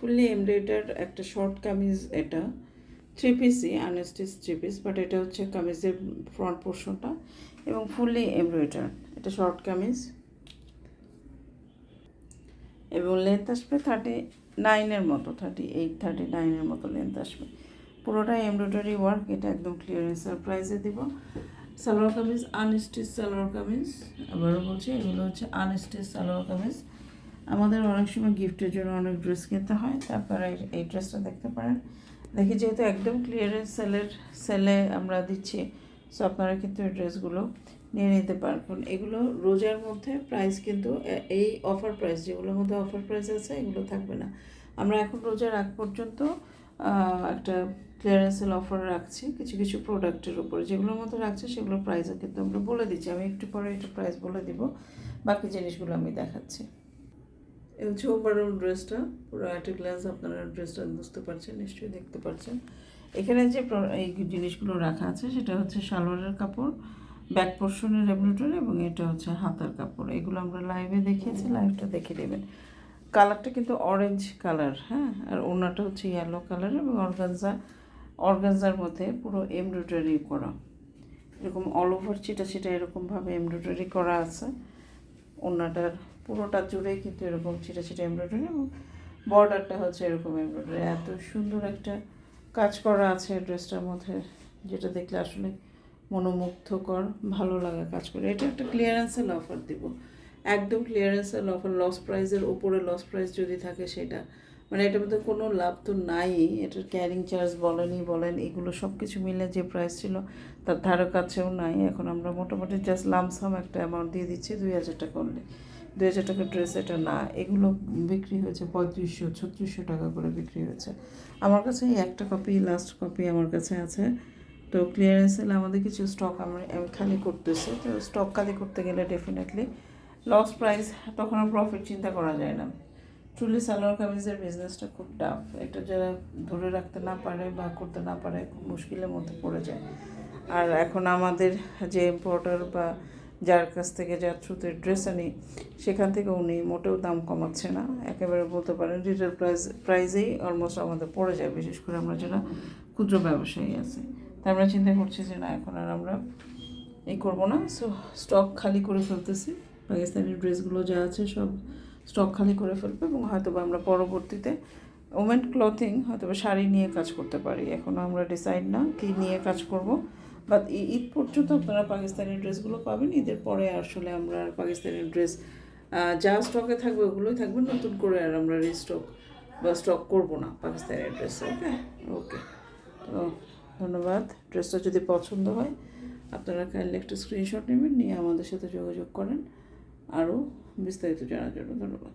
Fully embroider একটা short kameez এটা three পিসই আনস্টিচ থ্রি পিস বাট এটা হচ্ছে কামিজের ফ্রন্ট পোর্শনটা এবং ফুললি এমব্রয়ডার এটা শর্ট কামিজ, এবং লেন্থ আসবে থার্টি নাইনের মতো থার্টি এইট থার্টি নাইনের মতো লেন্থ আসবে। পুরোটাই এমব্রয়ডারি ওয়ার্ক এটা একদম ক্লিয়ারেন্সের প্রাইসে দিব। সালোয়ার কামিজ আনস্টিচ সালোয়ার কামিজ, আবারও বলছি, এগুলো হচ্ছে আনস্টিচ সালোয়ার কামিজ। আমাদের অনেক সময় গিফটের জন্য অনেক ড্রেস কিনতে হয়, তারপরে এই- ড্রেসটা দেখতে পারেন। দেখি যেহেতু একদম ক্লিয়ারেন্স সেলের, সেলে আমরা দিচ্ছি সো আপনারা কিন্তু এই ড্রেসগুলো নিয়ে নিতে পারবেন। এগুলো রোজার মধ্যে প্রাইস কিন্তু এই অফার প্রাইস যেগুলোর মধ্যে অফার প্রাইস আছে, এগুলো থাকবে না। আমরা এখন রোজার আগ পর্যন্ত একটা ক্লিয়ারেন্স সেল অফার রাখছি, কিছু কিছু প্রোডাক্টের উপরে। যেগুলোর মধ্যে রাখছি, সেগুলোর প্রাইসও কিন্তু আমরা বলে দিচ্ছি। আমি একটু পরে এটা প্রাইস বলে দিব, বাকি জিনিসগুলো আমি দেখাচ্ছি। এই হচ্ছে ওভারঅল ড্রেসটা পুরো একটা গ্লাস আপনারা ড্রেসটা বুঝতে পারছেন, নিশ্চয়ই দেখতে পাচ্ছেন এখানে যে এই জিনিসগুলো রাখা আছে, সেটা হচ্ছে সালোয়ারের কাপড় ব্যাক পোর্শনের এমব্রয়ডারি এবং এটা হচ্ছে হাতার কাপড়। এগুলো আমরা লাইভে দেখিয়েছি লাইভটা দেখে নেবেন। কালারটা কিন্তু অরেঞ্জ কালার হ্যাঁ? আর ওনাটা হচ্ছে ইয়েলো কালার এবং অর্গানজা অর্গানজার মধ্যে পুরো এমব্রয়ডারি করা। এরকম অল ওভার চিটা চিটা এরকমভাবে এমব্রয়ডারি করা আছে। ওনাটার পুরোটা জুড়েই কিন্তু এরকম ছিটা ছিটা এমব্রয়ডারি এবং বর্ডারটা হচ্ছে এরকম এমব্রয়ডারি এত সুন্দর একটা কাজ করা আছে ড্রেসটার মধ্যে, যেটা দেখলে আসলে মনোমুগ্ধকর, ভালো লাগা কাজ করে। এটা একটা ক্লিয়ারেন্সের অফার দিব। একদম ক্লিয়ারেন্সের অফার লস প্রাইজের ওপরে লস প্রাইস যদি থাকে সেটা মানে এটার মধ্যে কোনো লাভ তো নাই, এটার ক্যারিং চার্জ বলেনই বলেন, এগুলো সব কিছু মিলে যে প্রাইস ছিল তার ধারে কাছেও নাই, এখন আমরা মোটামুটি জাস্ট লামসাম একটা অ্যামাউন্ট দিয়ে দিচ্ছি, দুই হাজার টাকা অনলি দুই হাজার টাকার ড্রেস এটা না, এগুলো বিক্রি হয়েছে পঁয়ত্রিশশো, ছত্রিশশো টাকা করে বিক্রি হয়েছে। আমার কাছে এই একটা কপি লাস্ট কপি আমার কাছে আছে। তো ক্লিয়ারেন্স এলে আমাদের কিছু স্টক আমরা আমি খালি করতেছি, তো স্টক খালি করতে গেলে ডেফিনেটলি লস প্রাইস তখন আর প্রফিট চিন্তা করা যায় না। ট্রুলি সালোয়ার কামিজের বিজনেসটা খুব টাফ এটা যারা ধরে রাখতে না পারে বা করতে না পারে, খুব মুশকিলের মধ্যে পড়ে যায়। আর এখন আমাদের যে ইম্পোর্টার বা যার কাছ থেকে যার থ্রুতে ড্রেস আনি, সেখান থেকে উনি মোটেও দাম কমাচ্ছে না। একেবারে বলতে পারেন রিটেল প্রাইস প্রাইসেই অলমোস্ট আমাদের পড়ে যায়, বিশেষ করে আমরা যারা ক্ষুদ্র ব্যবসায়ী আছি। তাই আমরা চিন্তা করছি যে না, এখন আর আমরা এই করব না। সো স্টক খালি করে ফেলতেছি। পাকিস্তানি ড্রেসগুলো যা আছে সব স্টক খালি করে ফেলব এবং হয়তো বা আমরা পরবর্তীতে ওমেন ক্লথিং হয়তো বা শাড়ি নিয়ে কাজ করতে পারি। এখনও আমরা ডিসাইড না কী নিয়ে কাজ করব। বাট ঈদ পর্যন্ত আপনারা পাকিস্তানি ড্রেসগুলো পাবেন। ঈদের পরে আসলে আমরা পাকিস্তানি ড্রেস যা স্টকে থাকবে ওগুলোই থাকবে। নতুন করে আর আমরা রিস্টক বা স্টক করব না পাকিস্তানি ড্রেস, ওকে? ওকে। তো ধন্যবাদ। ড্রেসটা যদি পছন্দ হয়, আপনারা কাইন্ডলি একটা স্ক্রিনশট নেবেন, নিয়ে আমাদের সাথে যোগাযোগ করেন। আরও বিস্তারিত জানার জন্য ধন্যবাদ।